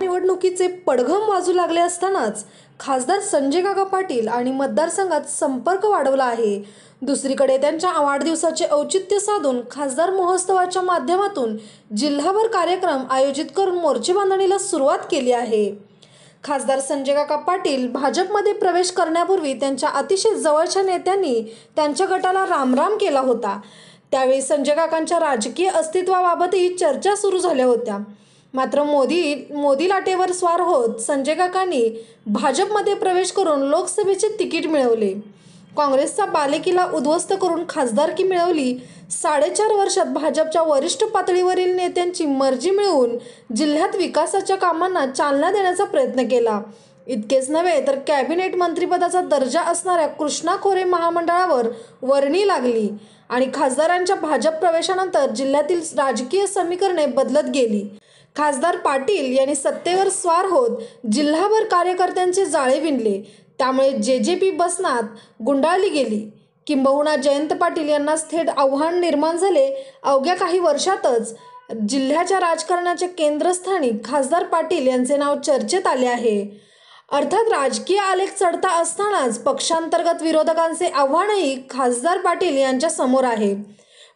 निवडणुकीचे पडघम वाजू लागले असतानाच खासदार संजय काका पाटील आणि मतदारसंघात संपर्क वाढवला आहे. दुसरीकडे त्यांच्या वाढदिवसाचे औचित्य साधून खासदार महोत्सवाच्या माध्यमातून जिल्हाभर कार्यक्रम आयोजित करून मोर्चे बांधणीला सुरुवात केली आहे. खासदार संजय काका पाटील भाजपमध्ये प्रवेश करण्यापूर्वी त्यांच्या अतिशय जवळच्या नेत्यांनी त्यांच्या गटाला रामराम केला होता. त्यावेळी संजय काकांच्या राजकीय अस्तित्वाबाबतही चर्चा सुरू झाल्या होत्या. मात्र मोदी मोदी लाटेवर स्वार होत संजय काकांनी भाजपमध्ये प्रवेश करून लोकसभेचे तिकीट मिळवले. काँग्रेसचा बालेकिला उद्ध्वस्त करून खासदारकी मिळवली. साडेचार वर्षात भाजपच्या वरिष्ठ पातळीवरील नेत्यांची मर्जी मिळवून जिल्ह्यात विकासाच्या कामांना चालना देण्याचा प्रयत्न केला. इतकेच नव्हे तर कॅबिनेट मंत्रिपदाचा दर्जा असणाऱ्या कृष्णा खोरे महामंडळावर वर्णी लागली आणि खासदारांच्या भाजप प्रवेशानंतर जिल्ह्यातील राजकीय समीकरणे बदलत गेली. खासदार पाटील यांनी सत्तेवर स्वार होत जिल्हाभर कार्यकर्त्यांचे जाळे विणले. त्यामुळे जे जे पी बसनात गुंडाळली गेली. किंबहुना जयंत पाटील यांनाच थेट आव्हान निर्माण झाले. अवघ्या काही वर्षातच जिल्ह्याच्या राजकारणाचे केंद्रस्थानी खासदार पाटील यांचे नाव चर्चेत आले आहे. अर्थात राजकीय आलेख चढता असतानाच पक्षांतर्गत विरोधकांचे आव्हानही खासदार पाटील यांच्या समोर आहे.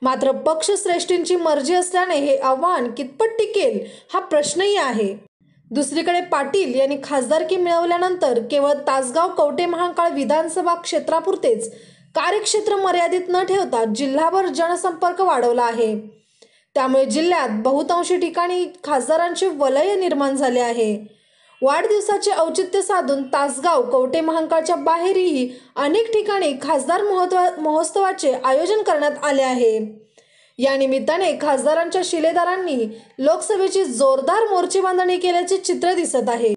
मात्र पक्षश्रेष्ठींची मर्जी असल्याने हे आव्हान कितपत टिकेल हा प्रश्नही आहे. दुसरीकडे पाटील यांनी खासदारकी मिळवल्यानंतर केवळ तासगाव कवटे महांकाळ विधानसभा क्षेत्रापुरतेच कार्यक्षेत्र मर्यादित न ठेवता जिल्हाभर जनसंपर्क वाढवला आहे. त्यामुळे जिल्ह्यात बहुतांशी ठिकाणी खासदारांचे वलय निर्माण झाले आहे. वाढदिवसाचे औचित्य साधून तासगाव कवटे महांकाळच्या बाहेरही अनेक ठिकाणी खासदार महोत्सवाचे आयोजन करण्यात आले आहे. या निमित्ताने खासदारांच्या शिलेदारांनी लोकसभेची जोरदार मोर्चे बांधणी केल्याचे चित्र दिसत आहे.